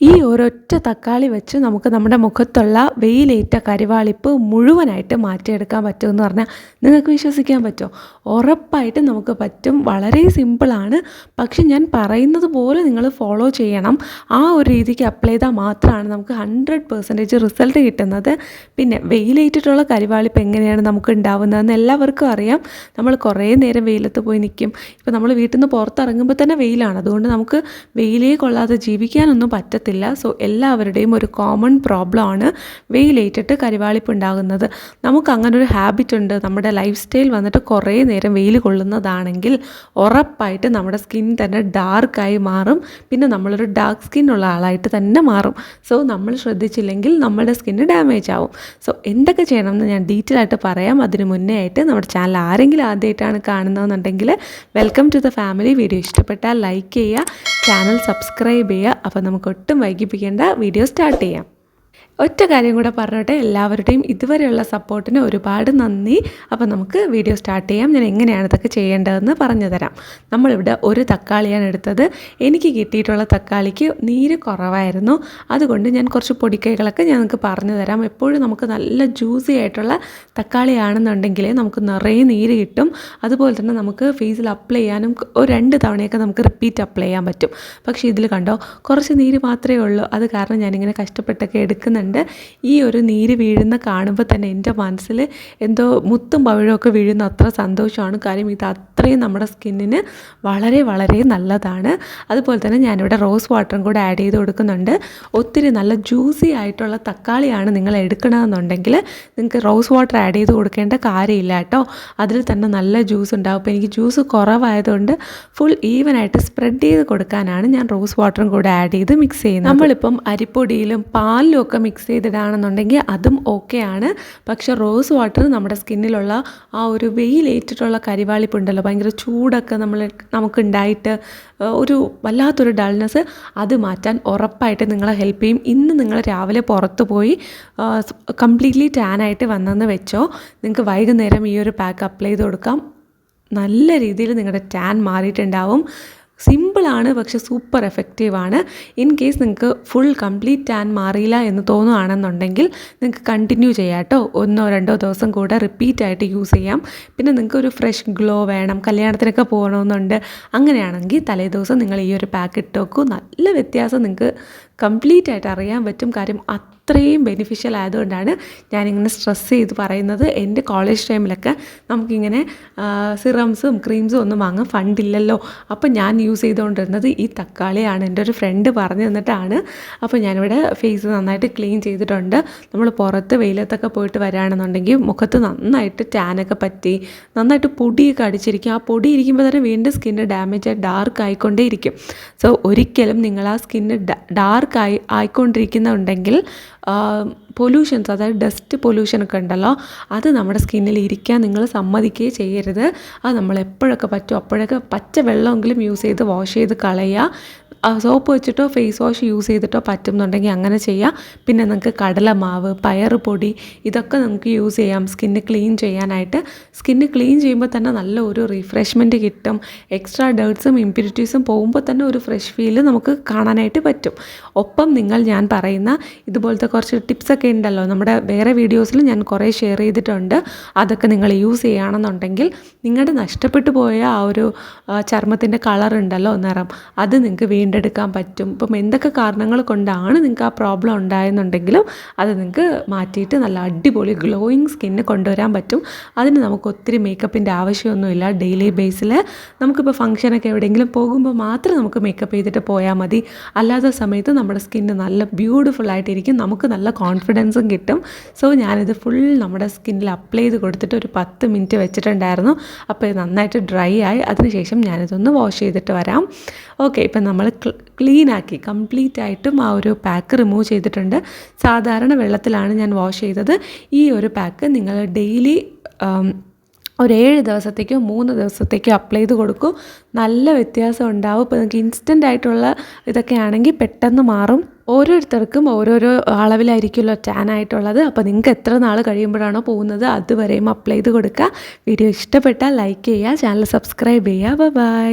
ഈ ഒരൊറ്റ തക്കാളി വെച്ച് നമുക്ക് നമ്മുടെ മുഖത്തുള്ള വെയിലേറ്റ കരിവാളിപ്പ് മുഴുവനായിട്ട് മാറ്റിയെടുക്കാൻ പറ്റുമെന്ന് പറഞ്ഞാൽ നിങ്ങൾക്ക് വിശ്വസിക്കാൻ പറ്റുമോ? ഉറപ്പായിട്ട് നമുക്ക് പറ്റും. വളരെ സിമ്പിളാണ്. പക്ഷെ ഞാൻ പറയുന്നത് പോലെ നിങ്ങൾ ഫോളോ ചെയ്യണം. ആ ഒരു രീതിക്ക് അപ്ലൈ ചെയ്താൽ മാത്രമാണ് നമുക്ക് ഹൺഡ്രഡ് പെർസെന്റേജ് റിസൾട്ട് കിട്ടുന്നത്. പിന്നെ വെയിലേറ്റിട്ടുള്ള കരിവാളിപ്പ് എങ്ങനെയാണ് നമുക്ക് ഉണ്ടാവുന്നതെന്ന് എല്ലാവർക്കും അറിയാം. നമ്മൾ കുറേ നേരം വെയിലത്ത് പോയി നിൽക്കും. ഇപ്പോൾ നമ്മൾ വീട്ടിൽ നിന്ന് പുറത്തിറങ്ങുമ്പോൾ തന്നെ വെയിലാണ്. അതുകൊണ്ട് നമുക്ക് വെയിലേ കൊള്ളാതെ ജീവിക്കാനൊന്നും പറ്റത്തില്ല. സോ എല്ലാവരുടെയും ഒരു കോമൺ പ്രോബ്ലമാണ് വെയിലേറ്റിട്ട് കരിവാളിപ്പ് ഉണ്ടാകുന്നത്. നമുക്ക് അങ്ങനെ ഒരു ഹാബിറ്റ് ഉണ്ട്. നമ്മുടെ ലൈഫ് സ്റ്റൈൽ വന്നിട്ട് കുറേ നേരം വെയിൽ കൊള്ളുന്നതാണെങ്കിൽ ഉറപ്പായിട്ട് നമ്മുടെ സ്കിൻ തന്നെ ഡാർക്കായി മാറും. പിന്നെ നമ്മളൊരു ഡാർക്ക് സ്കിൻ ഉള്ള ആളായിട്ട് തന്നെ മാറും. സോ നമ്മൾ ശ്രദ്ധിച്ചില്ലെങ്കിൽ നമ്മുടെ സ്കിന്ന് ഡാമേജ് ആവും. സോ എന്തൊക്കെ ചെയ്യണമെന്ന് ഞാൻ ഡീറ്റെയിൽ ആയിട്ട് പറയാം. അതിന് മുന്നേ ആയിട്ട് നമ്മുടെ ചാനൽ ആരെങ്കിലും ആദ്യമായിട്ടാണ് കാണുന്നതെന്നുണ്ടെങ്കിൽ welcome to the family video ഇഷ്ടപ്പെട്ടാൽ ലൈക്ക് ചെയ്യുക. ചാനൽ സബ്സ്ക്രൈബ് ചെയ്യുക. അപ്പോൾ നമുക്ക് ഒട്ടും വൈകിപ്പിക്കേണ്ട വീഡിയോ സ്റ്റാർട്ട് ചെയ്യാം. ഒറ്റ കാര്യം കൂടെ പറഞ്ഞോട്ടെ. എല്ലാവരുടെയും ഇതുവരെയുള്ള സപ്പോർട്ടിന് ഒരുപാട് നന്ദി. അപ്പോൾ നമുക്ക് വീഡിയോ സ്റ്റാർട്ട് ചെയ്യാം. ഞാൻ എങ്ങനെയാണ് ഇതൊക്കെ ചെയ്യേണ്ടതെന്ന് പറഞ്ഞു തരാം. നമ്മളിവിടെ ഒരു തക്കാളിയാണ് എടുത്തത്. എനിക്ക് കിട്ടിയിട്ടുള്ള തക്കാളിക്ക് നീര് കുറവായിരുന്നു. അതുകൊണ്ട് ഞാൻ കുറച്ച് പൊടിക്കൈകളൊക്കെ ഞാൻ നിങ്ങൾക്ക് പറഞ്ഞു തരാം. എപ്പോഴും നമുക്ക് നല്ല ജ്യൂസി ആയിട്ടുള്ള തക്കാളിയാണെന്നുണ്ടെങ്കിൽ നമുക്ക് നിറയെ നീര് കിട്ടും. അതുപോലെ തന്നെ നമുക്ക് ഫേസിൽ അപ്ലൈ ചെയ്യാനും ഒരു രണ്ട് തവണയൊക്കെ നമുക്ക് റിപ്പീറ്റ് അപ്ലൈ ചെയ്യാൻ പറ്റും. പക്ഷേ ഇതിൽ കണ്ടോ കുറച്ച് നീര് മാത്രമേ ഉള്ളൂ. അത് കാരണം ഞാനിങ്ങനെ കഷ്ടപ്പെട്ടൊക്കെ എടുക്കുന്നുണ്ട്. ഈ ഒരു നീര് വീഴുന്ന കാണുമ്പോൾ തന്നെ എന്റെ മനസ്സിൽ എന്തോ മുത്തും പവിഴമൊക്കെ വീഴുന്ന അത്ര സന്തോഷമാണ്. കാര്യം ഇത് അത്രയും നമ്മുടെ സ്കിന്നിന് വളരെ വളരെ നല്ലതാണ്. അതുപോലെ തന്നെ ഞാനിവിടെ റോസ് വാട്ടറും കൂടെ ആഡ് ചെയ്ത് കൊടുക്കുന്നുണ്ട്. ഒത്തിരി നല്ല ജ്യൂസി ആയിട്ടുള്ള തക്കാളിയാണ് നിങ്ങൾ എടുക്കണമെന്നുണ്ടെങ്കിൽ നിങ്ങൾക്ക് റോസ് വാട്ടർ ആഡ് ചെയ്ത് കൊടുക്കേണ്ട കാര്യമില്ല കേട്ടോ. അതിൽ തന്നെ നല്ല ജ്യൂസ് ഉണ്ടാവും. അപ്പോൾ എനിക്ക് ജ്യൂസ് കുറവായതുകൊണ്ട് ഫുൾ ഈവനായിട്ട് സ്പ്രെഡ് ചെയ്ത് കൊടുക്കാനാണ് ഞാൻ റോസ് വാട്ടറും കൂടെ ആഡ് ചെയ്ത് മിക്സ് ചെയ്യുന്നത്. നമ്മളിപ്പം അരിപ്പൊടിയിലും പാലിലും ഒക്കെ മിക്സ് ചെയ്തിടാണെന്നുണ്ടെങ്കിൽ അതും ഓക്കെയാണ്. പക്ഷേ റോസ് വാട്ടർ നമ്മുടെ സ്കിന്നിലുള്ള ആ ഒരു വെയിലേറ്റിട്ടുള്ള കരിവാളിപ്പുണ്ടല്ലോ ഭയങ്കര ചൂടൊക്കെ നമ്മൾ നമുക്കുണ്ടായിട്ട് ഒരു വല്ലാത്തൊരു ഡൾനെസ് അത് മാറ്റാൻ ഉറപ്പായിട്ട് നിങ്ങളെ ഹെൽപ്പ് ചെയ്യും. ഇന്ന് നിങ്ങൾ രാവിലെ പുറത്ത് പോയി കംപ്ലീറ്റ്ലി ടാനായിട്ട് വന്നെന്ന് വെച്ചോ. നിങ്ങൾക്ക് വൈകുന്നേരം ഈ ഒരു പാക്ക് അപ്ലൈ ചെയ്ത് കൊടുക്കാം. നല്ല രീതിയിൽ നിങ്ങളുടെ ടാൻ മാറിയിട്ടുണ്ടാവും. സിമ്പിളാണ് പക്ഷെ സൂപ്പർ എഫക്റ്റീവാണ് ഇൻ കേസ് നിങ്ങൾക്ക് ഫുൾ കംപ്ലീറ്റ് ടാൻ മാറിയില്ല എന്ന് തോന്നുകയാണെന്നുണ്ടെങ്കിൽ നിങ്ങൾക്ക് കണ്ടിന്യൂ ചെയ്യാം കേട്ടോ ഒന്നോ രണ്ടോ ദിവസം കൂടെ റിപ്പീറ്റ് ആയിട്ട് യൂസ് ചെയ്യാം. പിന്നെ നിങ്ങൾക്ക് ഒരു ഫ്രഷ് ഗ്ലോ വേണം കല്യാണത്തിനൊക്കെ പോകണമെന്നുണ്ട്. അങ്ങനെയാണെങ്കിൽ തലേദിവസം നിങ്ങൾ ഈ ഒരു പാക്ക് ഇട്ട് നല്ല വ്യത്യാസം നിങ്ങൾക്ക് കംപ്ലീറ്റ് ആയിട്ട് അറിയാൻ പറ്റും. കാര്യം അത്രയും ബെനിഫിഷ്യൽ ആയതുകൊണ്ടാണ് ഞാനിങ്ങനെ സ്ട്രെസ് ചെയ്ത് പറയുന്നത്. എന്റെ കോളേജ് ടൈമിലൊക്കെ നമുക്കിങ്ങനെ സിറംസും ക്രീംസും ഒന്നും വാങ്ങാൻ ഫണ്ടില്ലല്ലോ അപ്പോൾ ഞാൻ യൂസ് ചെയ്തുകൊണ്ടിരുന്നത് ഈ തക്കാളിയാണ്. എന്റെ ഒരു ഫ്രണ്ട് പറഞ്ഞു തന്നിട്ടാണ്. അപ്പോൾ ഞാനിവിടെ ഫേസ് നന്നായിട്ട് ക്ലീൻ ചെയ്തിട്ടുണ്ട്. നമ്മൾ പുറത്ത് വെയിലത്തൊക്കെ പോയിട്ട് വരികയാണെന്നുണ്ടെങ്കിൽ മുഖത്ത് നന്നായിട്ട് ടാനൊക്കെ പറ്റി നന്നായിട്ട് പൊടിയൊക്കെ അടിച്ചിരിക്കും. ആ പൊടി ഇരിക്കുമ്പോൾ തന്നെ വീണ്ടും സ്കിന്ന് ഡാമേജ് ആയി ഡാർക്ക് ആയിക്കൊണ്ടേ ഇരിക്കും സോ ഒരിക്കലും നിങ്ങൾ ആ സ്കിന്ന് ഡാർക്ക് ആയി ആയിക്കൊണ്ടിരിക്കുന്നുണ്ടെങ്കിൽ പൊല്യൂഷൻസ് അതായത് ഡസ്റ്റ് പൊല്യൂഷനൊക്കെ ഉണ്ടല്ലോ അത് നമ്മുടെ സ്കിന്നിൽ ഇരിക്കാൻ നിങ്ങൾ സമ്മതിക്കുകയേ ചെയ്യരുത്. അത് നമ്മൾ എപ്പോഴൊക്കെ പറ്റും അപ്പോഴൊക്കെ പച്ച വെള്ളമെങ്കിലും യൂസ് ചെയ്ത് വാഷ് ചെയ്ത് കളയുക. സോപ്പ് വെച്ചിട്ടോ ഫേസ് വാഷ് യൂസ് ചെയ്തിട്ടോ പറ്റുന്നുണ്ടെങ്കിൽ അങ്ങനെ ചെയ്യാം. പിന്നെ നിങ്ങൾക്ക് കടലമാവ് പയറ് പൊടി ഇതൊക്കെ നമുക്ക് യൂസ് ചെയ്യാം. സ്കിന്ന് ക്ലീൻ ചെയ്യാനായിട്ട്. സ്കിന്ന് ക്ലീൻ ചെയ്യുമ്പോൾ തന്നെ നല്ല ഒരു റിഫ്രഷ്മെന്റ് കിട്ടും. എക്സ്ട്രാ ഡേർട്സും ഇമ്പ്യൂരിറ്റീസും പോകുമ്പോൾ തന്നെ ഒരു ഫ്രഷ് ഫീൽ നമുക്ക് കാണാനായിട്ട് പറ്റും. ഒപ്പം നിങ്ങൾ ഞാൻ പറയുന്ന ഇതുപോലത്തെ കുറച്ച് ടിപ്സൊക്കെ ഉണ്ടല്ലോ. നമ്മുടെ വേറെ വീഡിയോസിൽ ഞാൻ കുറേ ഷെയർ ചെയ്തിട്ടുണ്ട്. അതൊക്കെ നിങ്ങൾ യൂസ് ചെയ്യുകയാണെന്നുണ്ടെങ്കിൽ നിങ്ങളുടെ നഷ്ടപ്പെട്ടു പോയ ആ ഒരു ചർമ്മത്തിന്റെ കളർ ഉണ്ടല്ലോ നിറം. അത് നിങ്ങൾക്ക് വീണ്ടെടുക്കാൻ പറ്റും. ഇപ്പം എന്തൊക്കെ കാരണങ്ങൾ കൊണ്ടാണ് നിങ്ങൾക്ക് ആ പ്രോബ്ലം ഉണ്ടായെന്നുണ്ടെങ്കിലും അത് നിങ്ങൾക്ക് മാറ്റിയിട്ട് നല്ല അടിപൊളി ഗ്ലോയിങ് സ്കിന്ന് കൊണ്ടുവരാൻ പറ്റും. അതിന് നമുക്ക് ഒത്തിരി മേക്കപ്പിന്റെ ആവശ്യമൊന്നുമില്ല. ഡെയിലി ബേസിൽ നമുക്കിപ്പോൾ ഫംഗ്ഷനൊക്കെ എവിടെയെങ്കിലും പോകുമ്പോൾ മാത്രം നമുക്ക് മേക്കപ്പ് ചെയ്തിട്ട് പോയാൽ മതി. അല്ലാത്ത സമയത്ത് നമ്മുടെ സ്കിന്ന് നല്ല ബ്യൂട്ടിഫുൾ ആയിട്ടിരിക്കും. നമുക്ക് നല്ല കോൺഫിഡൻസും കിട്ടും. സോ ഞാനിത് ഫുൾ നമ്മുടെ സ്കിന്നിൽ അപ്ലൈ ചെയ്ത് കൊടുത്തിട്ട് ഒരു പത്ത് മിനിറ്റ് വെച്ചിട്ടുണ്ടായിരുന്നു. അപ്പോൾ ഇത് നന്നായിട്ട് ഡ്രൈ ആയി. അതിനുശേഷം ഞാനിതൊന്ന് വാഷ് ചെയ്തിട്ട് വരാം. ഓക്കെ ഇപ്പം നമ്മൾ ക്ലീൻ ആക്കി കംപ്ലീറ്റ് ആയിട്ടും ആ ഒരു പാക്ക് റിമൂവ് ചെയ്തിട്ടുണ്ട്. സാധാരണ വെള്ളത്തിലാണ് ഞാൻ വാഷ് ചെയ്തത്. ഈ ഒരു പാക്ക് നിങ്ങൾ ഡെയിലി ഒരു ഏഴ് ദിവസത്തേക്കോ മൂന്ന് ദിവസത്തേക്കോ അപ്ലൈ ചെയ്ത് കൊടുക്കും. നല്ല വ്യത്യാസം ഉണ്ടാവും. ഇപ്പോൾ നിങ്ങൾക്ക് ഇൻസ്റ്റന്റ് ആയിട്ടുള്ള ഇതൊക്കെ ആണെങ്കിൽ പെട്ടെന്ന് മാറും. ഓരോരുത്തർക്കും ഓരോരോ അളവിലായിരിക്കുമല്ലോ ടാൻ ആയിട്ടുള്ളത്. അപ്പോൾ നിങ്ങൾക്ക് എത്ര നാൾ കഴിയുമ്പോഴാണോ പോകുന്നത് അതുവരെയും അപ്ലൈ ചെയ്ത് കൊടുക്കുക. വീഡിയോ ഇഷ്ടപ്പെട്ടാൽ ലൈക്ക് ചെയ്യുക ചാനൽ സബ്സ്ക്രൈബ് ചെയ്യുക. ബൈ